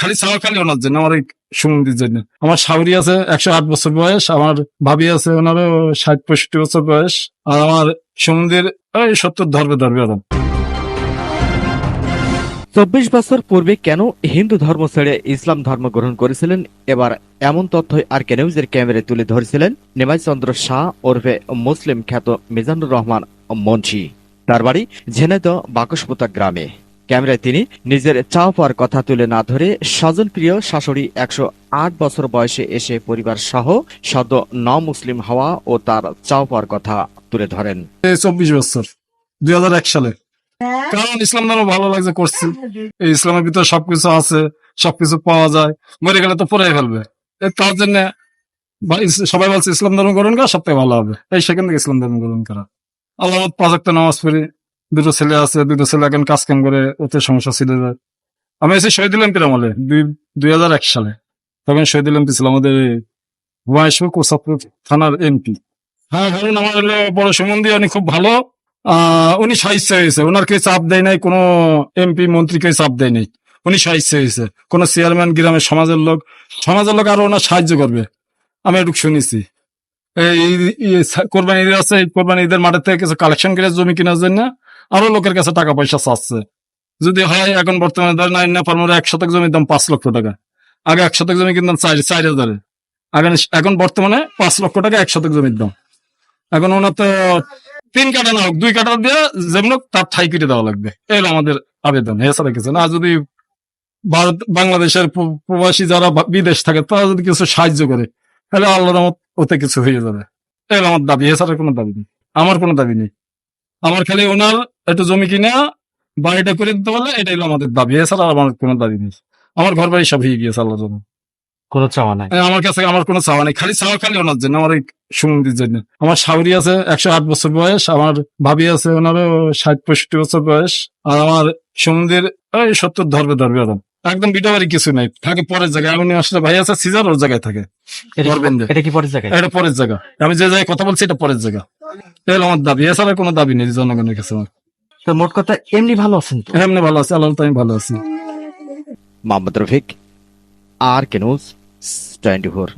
খালি চাওয়া খালি ওনার জন্য, আমার সুমন্দির জন্য। আমার শাশুড়ি আছে একশো আট বছর বয়স, আমার ভাবি আছে ওনারও ষাট পঁয়ষট্টি বছর বয়স, আর আমার সুমন্দির ওই সত্তর ধরবে ধরবে ওরম চব্বিশ বছর পূর্বে কেন হিন্দু ধর্ম ছেড়ে ইসলাম ধর্ম গ্রহণ করেছিলেন? এবার এমন তথ্য আর কে নিউজের ক্যামেরায় তুলে ধরেছিলেন নিমাই চন্দ্র শাহ ওরফে মুসলিম খ্যাত মিজানুর রহমান মুন্সি। তার বাড়ি ঝেনাইদহ বাকসপোতা গ্রামে। ক্যামেরায় তিনি নিজের চাও পাওয়ার কথা তুলে না ধরে স্বজন প্রিয় শাশুড়ি একশো আট বছর বয়সে এসে পরিবার সহ সদ্য ন মুসলিম হওয়া ও তার চাও পাওয়ার কথা তুলে ধরেন। চব্বিশ বছর দুই হাজার এক সালে। কারণ ইসলাম ধর্ম ভালো লাগছে করছি। এই ইসলামের ভিতরে সবকিছু আছে সবকিছু পাওয়া যায়। মরে গেলে তো পরে ফেলবে। তার জন্য সবাই বলছে ইসলাম ধর্ম গ্রহণ করা সব থেকে ভালো হবে। এই সেখান থেকে ইসলাম ধর্ম গ্রহণ করা। আল্লাহ পাঁচ একটা নামাজ পড়ি দুটো ছেলে আছে, দুটো ছেলে এখন কাজ কাম করে ওতে সমস্যা ছিল আমি এসে শহীদ দিলাম আমলে দুই দুই হাজার এক সালে। তখন শহীদ এমপি ছিল আমাদের হুমায়ুর কোসাপুর থানার এমপি। হ্যাঁ কারণ আমার হলো বড় সম্বন্ধী, উনি খুব ভালো। উনি সাহিত্য হয়েছে। ওনার কেউ চাপ দেয় নাই, কোনো এমপি মন্ত্রী কেউ চাপ দেয় নাই। উনি সাহিত্য হয়েছে। কোন চেয়ারম্যান গ্রামের সমাজের লোক সমাজের লোক আরও ওনার সাহায্য করবে। আমি একটু শুনেছি। এই কোরবানি ঈদ আছে কোরবানি ঈদের মাঠের থেকে কিছু কালেকশন করে জমি কেনার জন্য? আরও লোকের কাছে টাকা পয়সা চাচ্ছে। যদি হয়, এখন বর্তমানে ধরেন আইন না পারমোর এক শতক জমির দাম পাঁচ লক্ষ টাকা। আগে এক শতক জমি কিনতাম চার চার হাজারে। এখন এখন বর্তমানে পাঁচ লক্ষ টাকা এক শতক জমির দাম। এখন ওনার তো তিন কাটা না হোক, দুই কাটা দিয়ে যেমন তার ঠাই কেটে দেওয়া লাগবে। এই আমাদের আবেদন, এছাড়া কিছু না। যদি ভারত, বাংলাদেশের প্রবাসী যারা বিদেশ থাকে, তারা যদি কিছু সাহায্য করে, তাহলে আল্লাহ ওতে কিছু হয়ে যাবে। এই আমার দাবি, এছাড়া কোনো দাবি নেই। আমার কোনো দাবি নেই। আমার খালি ওনার একটু জমি কিনে বাড়িটা করে দিতে পারলে এটাই হলো আমাদের দাবি। এছাড়া আমার কোনো দাবি নেই। আমার ঘর বাড়ি সব হয়ে গিয়েছে আল্লাহ রহমত কোনো চাওয়া নাই? হ্যাঁ, আমার কাছে আমার কোনো চাওয়া নেই। খালি চাওয়া খালি ওনার জন্য আমার এই সুমন্দির জন্য। আমার শাশুড়ি আছে একশো আট বছর বয়স আমার ভাবি আছে ওনারও ষাট পঁয়ষট্টি বছর বয়স আর আমার সুমন্দির ওই সত্তর ধরবে ধরবে ওরম। একদম বিটা বাড়ি কিছু নাই। থাকে পরের জায়গায়। আমি আসলে ভাই আছে সিজার ওর জায়গায় থাকে। এটা কি- পরের জায়গায়? এটা পরের জায়গা। আমি যে জায়গায় কথা বলছি এটা পরের জায়গা। এটা হলো আমার দাবি। এছাড়া কোনো দাবি নেই জনগণের কাছে আমার। তো মোট কথা এমনি ভালো আছেন তো? এমনি ভালো আছে আল্লাহ আমি ভালো আছি। Mohammad Rafiq R K news twenty four.